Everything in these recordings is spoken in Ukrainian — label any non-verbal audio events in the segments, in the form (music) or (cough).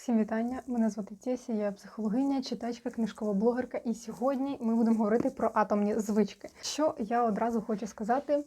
Всім вітання! Мене звати Тєся, я психологиня, читачка, книжкова блогерка. І сьогодні ми будемо говорити про атомні звички. Що я одразу хочу сказати,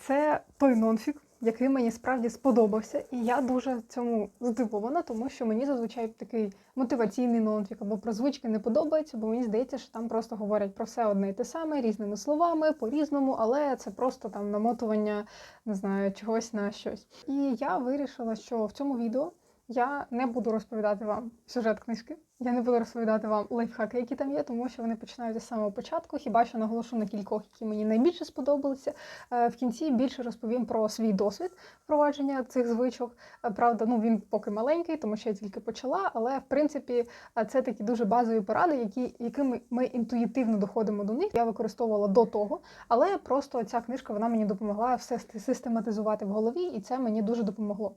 це той нонфік, який мені справді сподобався, і я дуже цьому здивована, тому що мені зазвичай такий мотиваційний нонфік або про звички не подобається, бо мені здається, що там просто говорять про все одне і те саме різними словами, по-різному, але це просто там намотування, не знаю, чогось на щось. І я вирішила, що в цьому відео. Я не буду розповідати вам сюжет книжки. Я не буду розповідати вам лайфхаки, які там є, тому що вони починаються з самого початку. Хіба що наголошу на кількох, які мені найбільше сподобалися. Е, В кінці більше розповім про свій досвід впровадження цих звичок. Е, Правда, ну він поки маленький, тому що я тільки почала. Але в принципі е, це такі дуже базові поради, які, якими ми інтуїтивно доходимо до них. Я використовувала до того, але просто ця книжка вона мені допомогла все систематизувати в голові, і це мені дуже допомогло.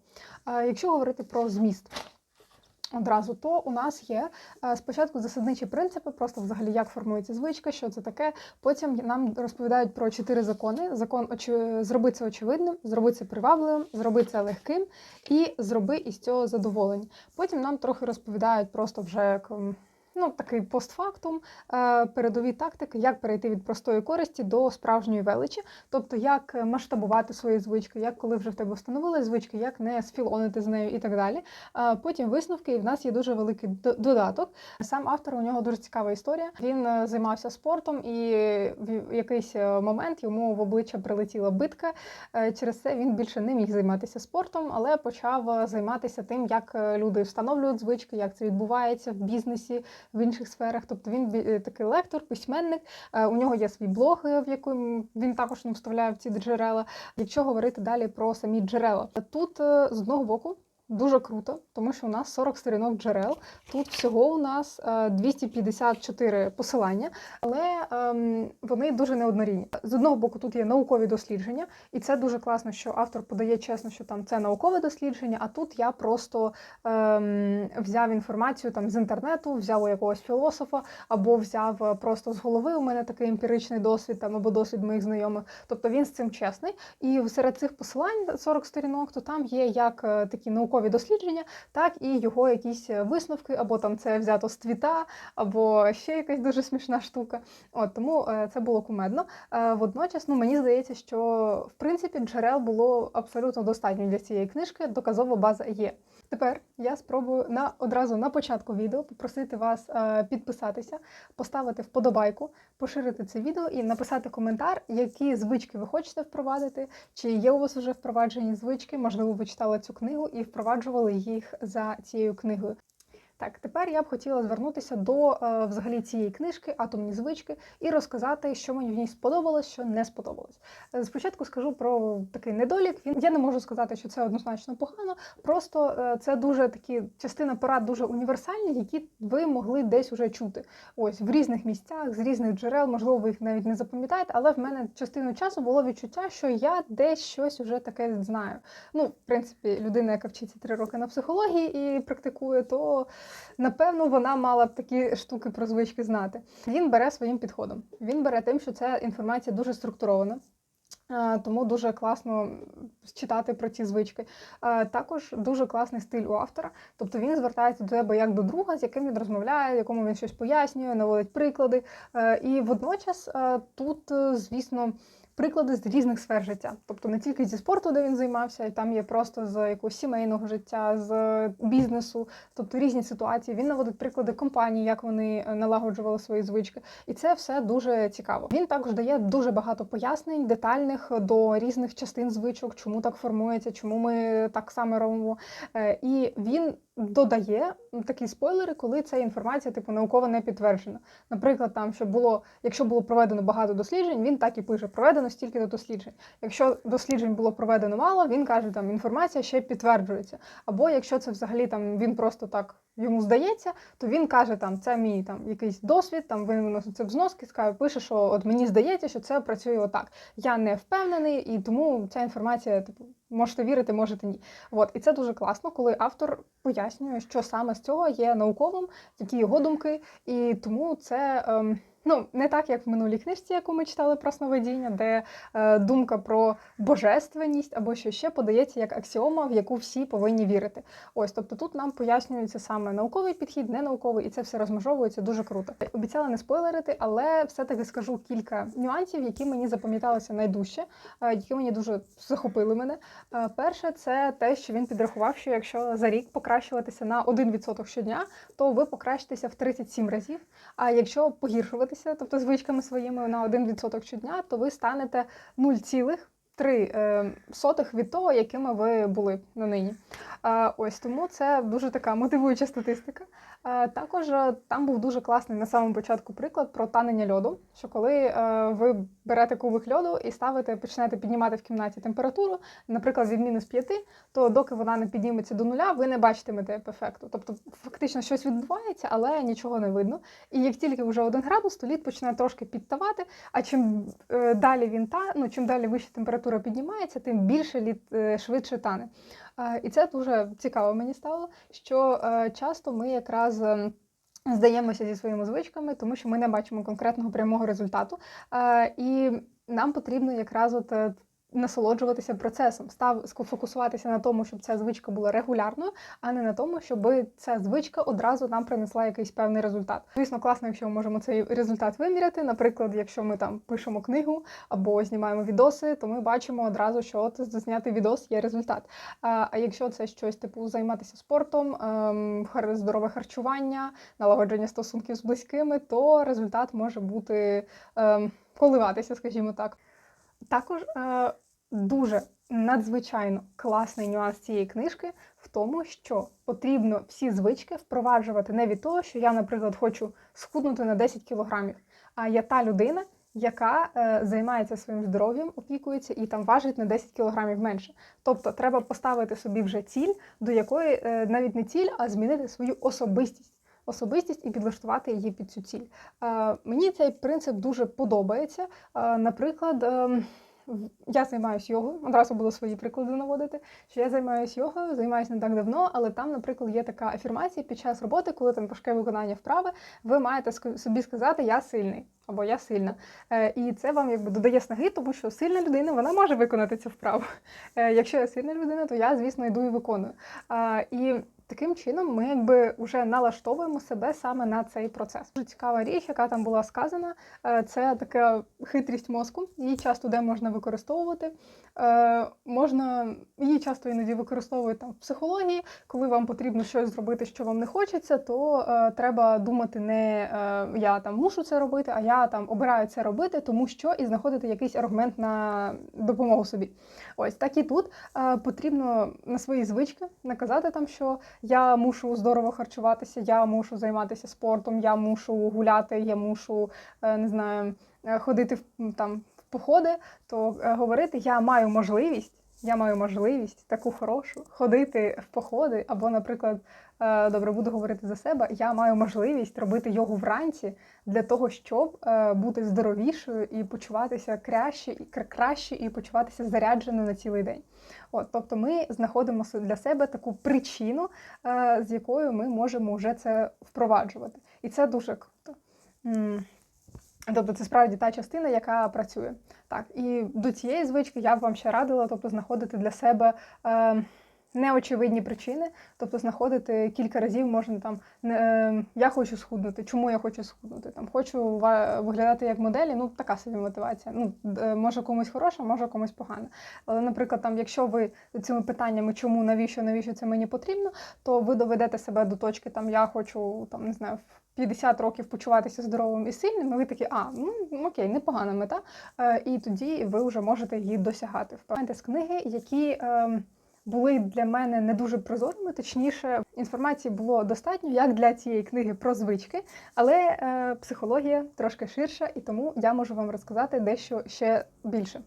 Якщо говорити про зміст. Одразу то у нас є е, спочатку засадничі принципи, просто взагалі як формується звичка, що це таке. Потім нам розповідають про чотири закони: закон очі... зроби це очевидним, зроби це привабливим, зроби це легким і зроби із цього задоволення. Потім нам трохи розповідають просто вже як. Ну, такий постфактум, е, передові тактики, як перейти від простої користі до справжньої величі, тобто як масштабувати свої звички, як коли вже в тебе встановили звички, як не сфілонити з нею і так далі. Е, Потім висновки, і в нас є дуже великий додаток. Сам автор у нього дуже цікава історія. Він е, займався спортом, і в якийсь момент йому в обличчя прилетіла битка. Через це він більше не міг займатися спортом, але почав займатися тим, як люди встановлюють звички, як це відбувається в бізнесі, в інших сферах. Тобто він е, такий лектор, письменник. Е, У нього є свій блог, е, в якому він також не вставляє в ці джерела. Якщо говорити далі про самі джерела, тут з одного боку. Дуже круто, тому що у нас 40 сторінок джерел. Тут всього у нас е, 254 посилання, але ем, вони дуже неоднорідні. З одного боку, тут є наукові дослідження, і це дуже класно, що автор подає чесно, що там це наукове дослідження. А тут я просто ем, взяв інформацію там з інтернету, взяв у якогось філософа, або взяв е, просто з голови. У мене такий емпіричний досвід там або досвід моїх знайомих. Тобто він з цим чесний. І серед цих посилань 40 сторінок, то там є як е, такі наукові дослідження, так і його якісь е, висновки, або там це взято з твіта, або ще якась дуже смішна штука. От тому е, це було кумедно. Е, Водночас, ну мені здається, що в принципі джерел було абсолютно достатньо для цієї книжки. Доказова база є. Тепер я спробую на одразу на початку відео попросити вас е, підписатися, поставити вподобайку, поширити це відео і написати коментар, які звички ви хочете впровадити, чи є у вас вже впроваджені звички, можливо, ви читали цю книгу і впроваджували їх за цією книгою. Так, тепер я б хотіла звернутися до е, взагалі цієї книжки Атомні звички і розказати, що мені в ній сподобалось, що не сподобалось. Е, Спочатку скажу про такий недолік. Він я не можу сказати, що це однозначно погано. Просто е, це дуже такі частина порад дуже універсальні, які ви могли десь уже чути. Ось в різних місцях, з різних джерел, можливо, ви їх навіть не запам'ятаєте, але в мене частину часу було відчуття, що я десь щось вже таке знаю. Ну, в принципі, людина, яка вчиться три роки на психології і практикує, то напевно вона мала б такі штуки про звички знати. Він бере своїм підходом. Він бере тим, що ця інформація дуже структурована. Е, Тому дуже класно читати про ці звички. Е, Також дуже класний стиль у автора. Тобто він звертається до тебе як до друга, з яким він розмовляє, якому він щось пояснює, наводить приклади. Е, І водночас тут, звісно, приклади з різних сфер життя. Тобто не тільки зі спорту, де він займався, і там є просто з якогось сімейного життя, з бізнесу, тобто різні ситуації. Він наводить приклади компаній, як вони е, налагоджували свої звички. І це все дуже цікаво. Він також дає дуже багато пояснень, детальних до різних частин звичок, чому так формується, чому ми так само робимо. Е, І він додає такі спойлери, коли ця інформація типу науково не підтверджена. Наприклад, там що було, якщо було проведено багато досліджень, він так і пише: проведено стільки до досліджень. Якщо досліджень було проведено мало, він каже, там інформація ще підтверджується. Або якщо це взагалі там він просто так йому здається, то він каже, там це мій там якийсь досвід, там він виносить це в зноски, скаже, пише, що от мені здається, що це працює отак. Я не впевнений, і тому ця інформація, типу, можете вірити, можете ні. От і це дуже класно, коли автор пояснює, що саме з цього є науковим, які його думки, і тому це. Ем, Ну, не так, як в минулій книжці, яку ми читали про сновидіння, де е, думка про божественність або що ще подається як аксіома, в яку всі повинні вірити. Ось, тобто тут нам пояснюється саме науковий підхід, ненауковий, і це все розмежовується дуже круто. Обіцяла не спойлерити, але все-таки скажу кілька нюансів, які мені запам'яталися найдужче, е, які мені дуже захопили мене. Е, перше, це те, що він підрахував, що якщо за рік покращуватися на 1% щодня, то ви покращитеся в 37 разів. А якщо погіршуватися, тобто звичками своїми на 1% щодня, то ви станете 0,3 е, сотих від того, якими ви були на нині. Ось тому це дуже така мотивуюча статистика. Е, Також е, там був дуже класний на самому початку приклад про танення льоду. Що коли е, ви берете кубик льоду і ставите, починаєте піднімати в кімнаті температуру, наприклад, від мінус 5, то доки вона не підніметься до нуля, ви не бачитимете ефекту. Тобто, фактично щось відбувається, але нічого не видно. І як тільки вже один градус, то лід починає трошки підтавати. А чим далі він та, ну чим далі вища температура піднімається, тим більше лід швидше тане. І це дуже цікаво мені стало, що е, часто ми якраз. ем, Здаємося зі своїми звичками, тому що ми не бачимо конкретного прямого результату. І нам потрібно якраз от е, насолоджуватися процесом, став сфокусуватися на тому, щоб ця звичка була регулярною, а не на тому, щоб ця звичка одразу нам принесла якийсь певний результат. Звісно, класно, якщо ми можемо цей результат виміряти. Наприклад, якщо ми там пишемо книгу або знімаємо відоси, то ми бачимо одразу, що от зняти відос є результат. А якщо це щось типу займатися спортом, ем, здорове харчування, налагодження стосунків з близькими, то результат може бути ем, коливатися, скажімо так. Також е, дуже надзвичайно класний нюанс цієї книжки в тому, що потрібно всі звички впроваджувати не від того, що я, наприклад, хочу схуднути на 10 кілограмів, а я та людина, яка е, займається своїм здоров'ям, опікується і там важить на 10 кілограмів менше. Тобто треба поставити собі вже ціль, до якої е, навіть не ціль, а змінити свою особистість. Особистість і підлаштувати її під цю ціль. Е, мені цей принцип дуже подобається. Е, наприклад, ем, я займаюся йогою, одразу буду свої приклади наводити. Що я займаюся йогою, займаюся не так давно, але там, наприклад, є така афірмація під час роботи, коли там важке виконання вправи, ви маєте собі сказати Я сильний або я сильна. Е, І це вам якби додає снаги, тому що сильна людина вона може виконати цю вправу. Е, Якщо я сильна людина, то я, звісно, йду і виконую. І таким чином ми якби вже налаштовуємо себе саме на цей процес. Дуже цікава річ, яка там була сказана, е, це така хитрість мозку. Її часто де можна використовувати. Е, Можна її часто іноді використовують там в психології, коли вам потрібно щось зробити, що вам не хочеться, то е, треба думати не я там мушу це робити, а я там обираю це робити, тому що і знаходити якийсь аргумент на допомогу собі. Ось так і тут потрібно на свої звички наказати там, що я мушу здорово харчуватися, я мушу займатися спортом, я мушу гуляти, я мушу е, не знаю, е, ходити в там в походи, то е, говорити я маю можливість. Я маю можливість таку хорошу ходити в походи, або, наприклад, е, добре, буду говорити за себе. Я маю можливість робити йогу вранці для того, щоб е, бути здоровішою і почуватися краще, і краще, і почуватися зарядженою на цілий день. От, тобто, ми знаходимо для себе таку причину, е, з якою ми можемо вже це впроваджувати, і це дуже круто. Тобто це справді та частина, яка працює. Так, і до цієї звички я б вам ще радила, тобто знаходити для себе е, неочевидні причини, тобто знаходити кілька разів можна там е, я хочу схуднути. Чому я хочу схуднути? Там хочу виглядати як моделі, ну така собі мотивація. Ну може комусь хороша, може комусь погана. Але, наприклад, там, якщо ви цими питаннями, чому, навіщо, навіщо це мені потрібно, то ви доведете себе до точки, там я хочу там не знаю. В 50 років почуватися здоровим і сильним, і ви такі, а, ну окей, непогана мета. Е, і тоді ви вже можете її досягати. Впевнете з книги, які е, були для мене не дуже прозорими, точніше, інформації було достатньо як для цієї книги про звички, але е, психологія трошки ширша, і тому я можу вам розказати дещо ще більше.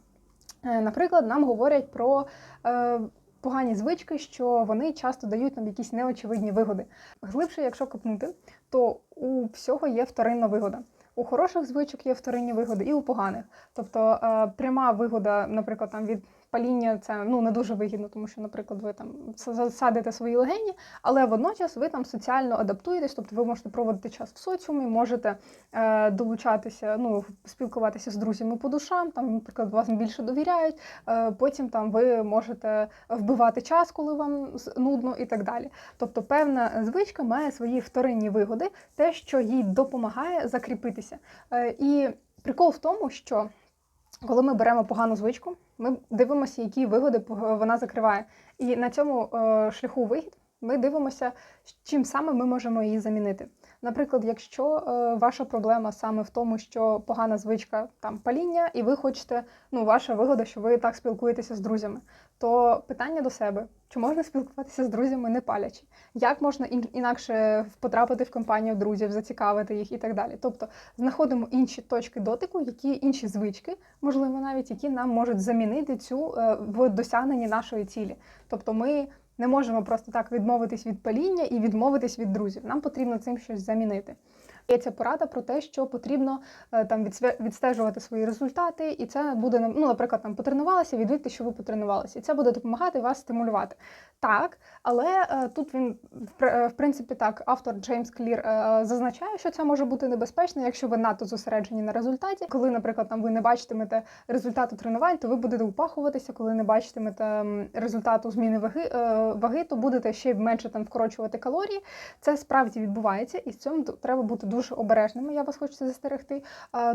Е, наприклад, нам говорять про. Е, Погані звички, що вони часто дають нам якісь неочевидні вигоди. Глибше, якщо копнути, то у всього є вторинна вигода. У хороших звичок є вторинні вигоди, і у поганих. Тобто е, пряма вигода, наприклад, там від паління це ну не дуже вигідно, тому що, наприклад, ви там засадите свої легені, але водночас ви там соціально адаптуєтесь, тобто ви можете проводити час в соціумі, можете е, долучатися, ну спілкуватися з друзями по душам. Там, наприклад, вас більше довіряють. Е, потім там ви можете вбивати час, коли вам нудно, і так далі. Тобто, певна звичка має свої вторинні вигоди, те, що їй допомагає закріпитися. Е, і прикол в тому, що коли ми беремо погану звичку, ми дивимося, які вигоди вона закриває. І на цьому е, шляху вигід ми дивимося, чим саме ми можемо її замінити. Наприклад, якщо е, ваша проблема саме в тому, що погана звичка там паління, і ви хочете, ну, ваша вигода, що ви так спілкуєтеся з друзями, то питання до себе: чи можна спілкуватися з друзями не палячи? Як можна інакше потрапити в компанію друзів, зацікавити їх і так далі? Тобто знаходимо інші точки дотику, які інші звички, можливо, навіть які нам можуть замінити цю е, в досягненні нашої цілі. Тобто ми не можемо просто так відмовитись від паління і відмовитись від друзів. Нам потрібно цим щось замінити. Є ця порада про те, що потрібно е, там відстежувати свої результати, і це буде ну, наприклад, там потренувалися, відвідти, що ви потренувалися, і це буде допомагати вас стимулювати. Так, але е, тут він е, в принципі так, автор Джеймс Клір зазначає, що це може бути небезпечно, якщо ви надто зосереджені на результаті. Коли, наприклад, там ви не бачитимете результату тренувань, то ви будете упахуватися. Коли не бачитимете результату зміни ваги, ваги, то будете ще менше там вкорочувати калорії. Це справді відбувається, і з цим треба бути дуже обережними. Я вас хочу застерегти,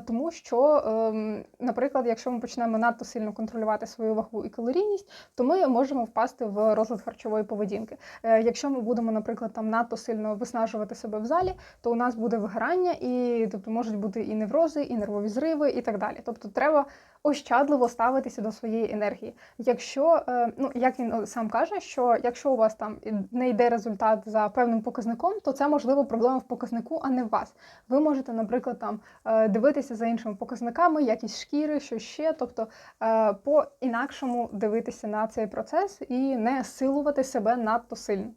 тому що, ем, наприклад, якщо ми почнемо надто сильно контролювати свою вагу і калорійність, то ми можемо впасти в розлад харчової поведінки. Е, Якщо ми будемо, наприклад, там надто сильно виснажувати себе в залі, то у нас буде вигорання, і тобто можуть бути і неврози, і нервові зриви, і так далі. Тобто, треба ощадливо ставитися до своєї енергії. Якщо е, ну як він сам каже, що якщо у вас там не йде результат за певним показником, то це можливо проблема в показнику, а не в вас. Ви можете, наприклад, там е, дивитися за іншими показниками, якість шкіри, що ще, тобто е, по інакшому дивитися на цей процес і не силувати себе надто сильно.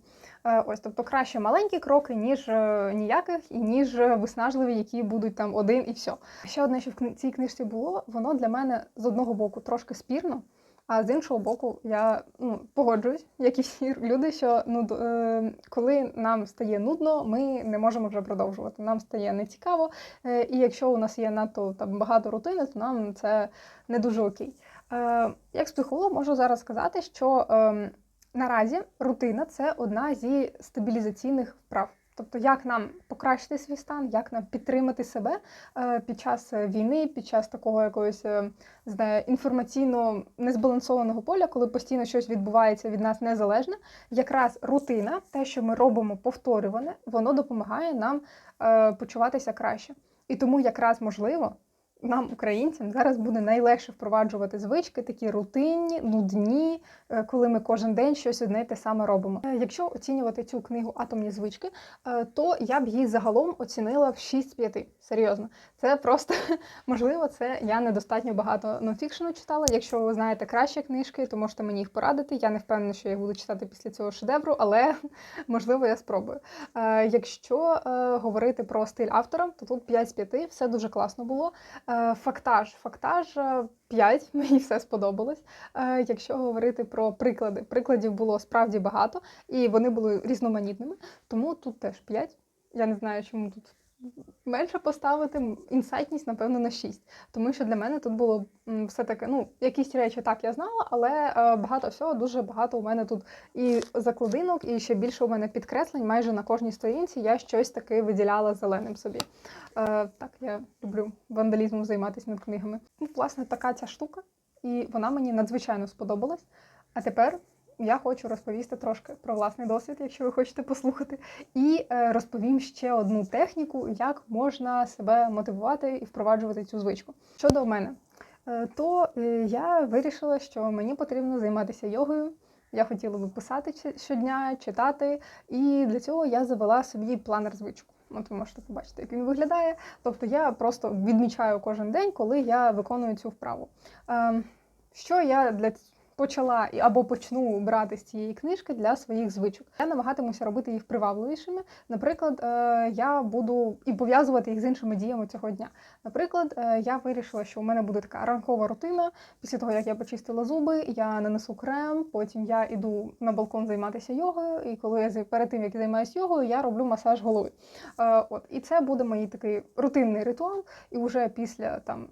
Е, Ось, тобто краще маленькі кроки, ніж ніяких, і ніж виснажливі, які будуть там один і все. Ще одне, що в цій книжці було, воно для мене з одного боку трошки спірно, а з іншого боку, я ну, погоджуюсь, як і всі люди, що ну, е, коли нам стає нудно, ми не можемо вже продовжувати. Нам стає нецікаво, е, і якщо у нас є надто там, багато рутини, то нам це не дуже окей. Е, як психолог можу зараз сказати, що е, наразі рутина це одна зі стабілізаційних вправ. Тобто, як нам покращити свій стан, як нам підтримати себе е, під час е, війни, під час такого якогось знає, інформаційно незбалансованого поля, коли постійно щось відбувається від нас незалежне, якраз рутина, те, що ми робимо повторюване, воно допомагає нам е, почуватися краще. І тому якраз можливо. Нам, українцям, зараз буде найлегше впроваджувати звички, такі рутинні, нудні, е, коли ми кожен день щось одне й те саме робимо. Е, Якщо оцінювати цю книгу Атомні звички, е, то я б її загалом оцінила в 6 з 5. Серйозно, це просто (laughs) можливо, це я недостатньо багато нонфікшену читала. Якщо ви знаєте кращі книжки, то можете мені їх порадити. Я не впевнена, що я буду читати після цього шедевру, але (laughs) можливо я спробую. Якщо говорити про стиль автора, то тут 5 з 5, все дуже класно було. Е, Фактаж, фактаж е, 5, (laughs) мені все сподобалось. Е, Якщо говорити про приклади, прикладів було справді багато, і вони були різноманітними, тому тут теж 5. Я не знаю, чому тут менше поставити. Інсайтність, напевно, на 6. Тому що для мене тут було все-таки, ну, якісь речі так я знала, але е, багато всього, дуже багато у мене тут і закладинок, і ще більше у мене підкреслень. Майже на кожній сторінці я щось таки виділяла зеленим собі. Е, так, я люблю вандалізмом займатися над книгами. Ну, власне, така ця штука, і вона мені надзвичайно сподобалась. А тепер я хочу розповісти трошки про власний досвід, якщо ви хочете послухати, і е, розповім ще одну техніку, як можна себе мотивувати і впроваджувати цю звичку. Щодо мене, е, то е, я вирішила, що мені потрібно займатися йогою. Я хотіла би писати щодня, читати, і для цього я завела собі планер звичку. От ви можете побачити, як він виглядає. Тобто я просто відмічаю кожен день, коли я виконую цю вправу. Ем, що я для почала або почну брати з цієї книжки для своїх звичок. Я намагатимуся робити їх привабливішими. Наприклад, е, я буду і пов'язувати їх з іншими діями цього дня. Наприклад, е, я вирішила, що у мене буде така ранкова рутина. Після того, як я почистила зуби, я нанесу крем, потім я іду на балкон займатися йогою. І коли я перед тим, як займаюся йогою, я роблю масаж голови. Е, От і це буде мій такий рутинний ритуал. І вже після там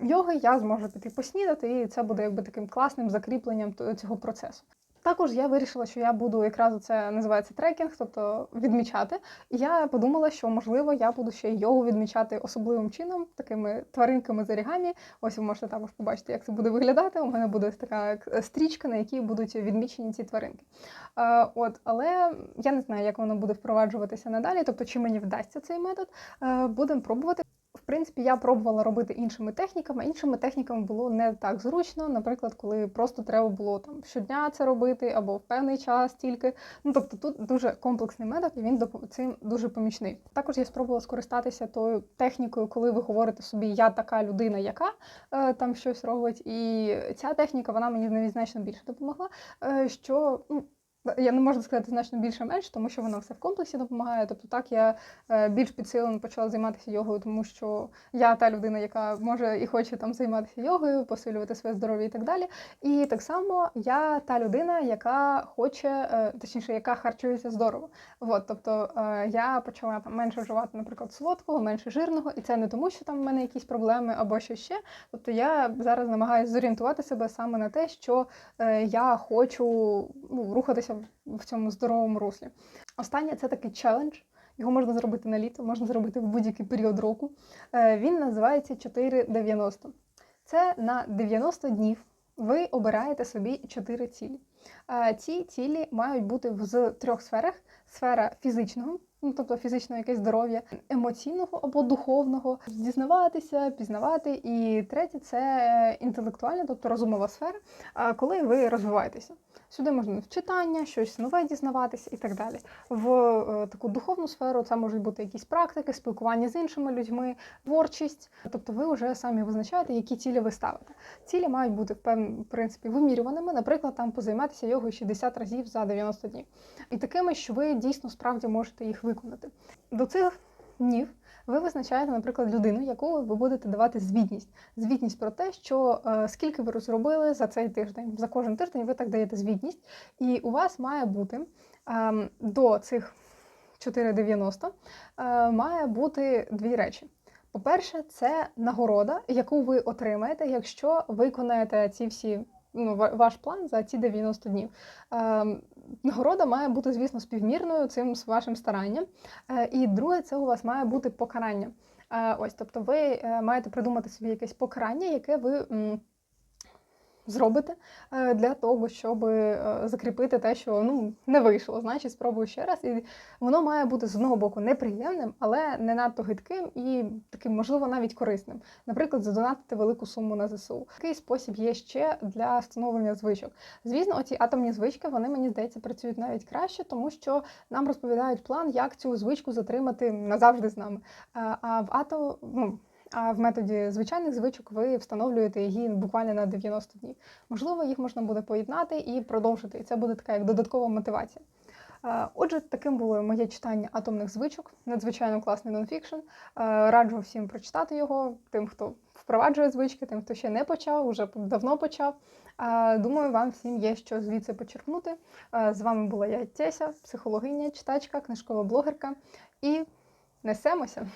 йоги я зможу піти поснідати, і це буде якби таким класним закріпленням цього процесу. Також я вирішила, що я буду якраз це називається трекінг, тобто відмічати. І я подумала, що можливо я буду ще й йогу відмічати особливим чином, такими тваринками з орігамі. Ось ви можете також побачити, як це буде виглядати. У мене буде така стрічка, на якій будуть відмічені ці тваринки. Е, от, але я не знаю, як воно буде впроваджуватися надалі, тобто чи мені вдасться цей метод. Е, будемо пробувати. Принципі, я пробувала робити іншими техніками. Іншими техніками було не так зручно. Наприклад, коли просто треба було там щодня це робити або в певний час тільки. Ну тобто тут дуже комплексний метод, і він цим дуже помічний. Також я спробувала скористатися тою технікою, коли ви говорите собі Я така людина, яка е, там щось робить. І ця техніка вона мені значно більше допомогла. Е, що ну. Я не можу сказати значно більше менш, тому що воно все в комплексі допомагає. Тобто, так я е, більш підсилено почала займатися йогою, тому що я та людина, яка може і хоче там займатися йогою, посилювати своє здоров'я і так далі. І так само я та людина, яка хоче, е, точніше, яка харчується здорово. От, тобто е, я почала там менше вживати, наприклад, солодкого, менше жирного, і це не тому, що там в мене якісь проблеми або що ще. Тобто я зараз намагаюся зорієнтувати себе саме на те, що я хочу ну, рухатися в- цьому здоровому руслі. Останнє це такий челендж. Його можна зробити на літо, можна зробити в будь-який період року. Е, Він називається 490. Це на 90 днів ви обираєте собі 4 цілі. Е, Ці цілі мають бути в- трьох сферах: сфера фізичного, ну тобто фізичного якесь здоров'я, емоційного або духовного, дізнаватися, пізнавати. І третє це інтелектуальна, тобто розумова сфера, коли ви розвиваєтеся. Сюди можна в читання, щось нове дізнаватися і так далі. В е, таку духовну сферу це можуть бути якісь практики, спілкування з іншими людьми, творчість. Тобто ви вже самі визначаєте, які цілі ви ставите. Цілі мають бути в принципі вимірюваними, наприклад, там позайматися йогою 60 разів за 90 днів. І такими, що ви дійсно справді можете їх виконати. До цих днів ви визначаєте, наприклад, людину, яку ви будете давати звітність. Звітність про те, що е, скільки ви розробили за цей тиждень. За кожен тиждень ви так даєте звітність, і у вас має бути ем, до цих 4,90 е, має бути дві речі. По-перше, це нагорода, яку ви отримаєте, якщо виконаєте ці всі ну, ваш план за ці 90 днів. Ем, Нагорода має бути, звісно, співмірною цим вашим старанням. Е, І друге, це у вас має бути покарання. Е, Ось, тобто, ви е, маєте придумати собі якесь покарання, яке ви зробите е, для того, щоб е, закріпити те, що ну не вийшло. Значить, спробую ще раз. І воно має бути з одного боку неприємним, але не надто гидким і таким, можливо, навіть корисним. Наприклад, задонатити велику суму на ЗСУ. Такий спосіб є ще для встановлення звичок. Звісно, оці атомні звички вони мені здається працюють навіть краще, тому що нам розповідають план, як цю звичку затримати назавжди з нами. А а в ато, ну, а в методі звичайних звичок ви встановлюєте її буквально на 90 днів. Можливо, їх можна буде поєднати і продовжити. І це буде така як додаткова мотивація. Отже, таким було моє читання атомних звичок. Надзвичайно класний нонфікшн. Раджу всім прочитати його, тим, хто впроваджує звички, тим, хто ще не почав, уже давно почав. Думаю, вам всім є що звідси почерпнути. З вами була я Теся, психологиня, читачка, книжкова блогерка. І несемося.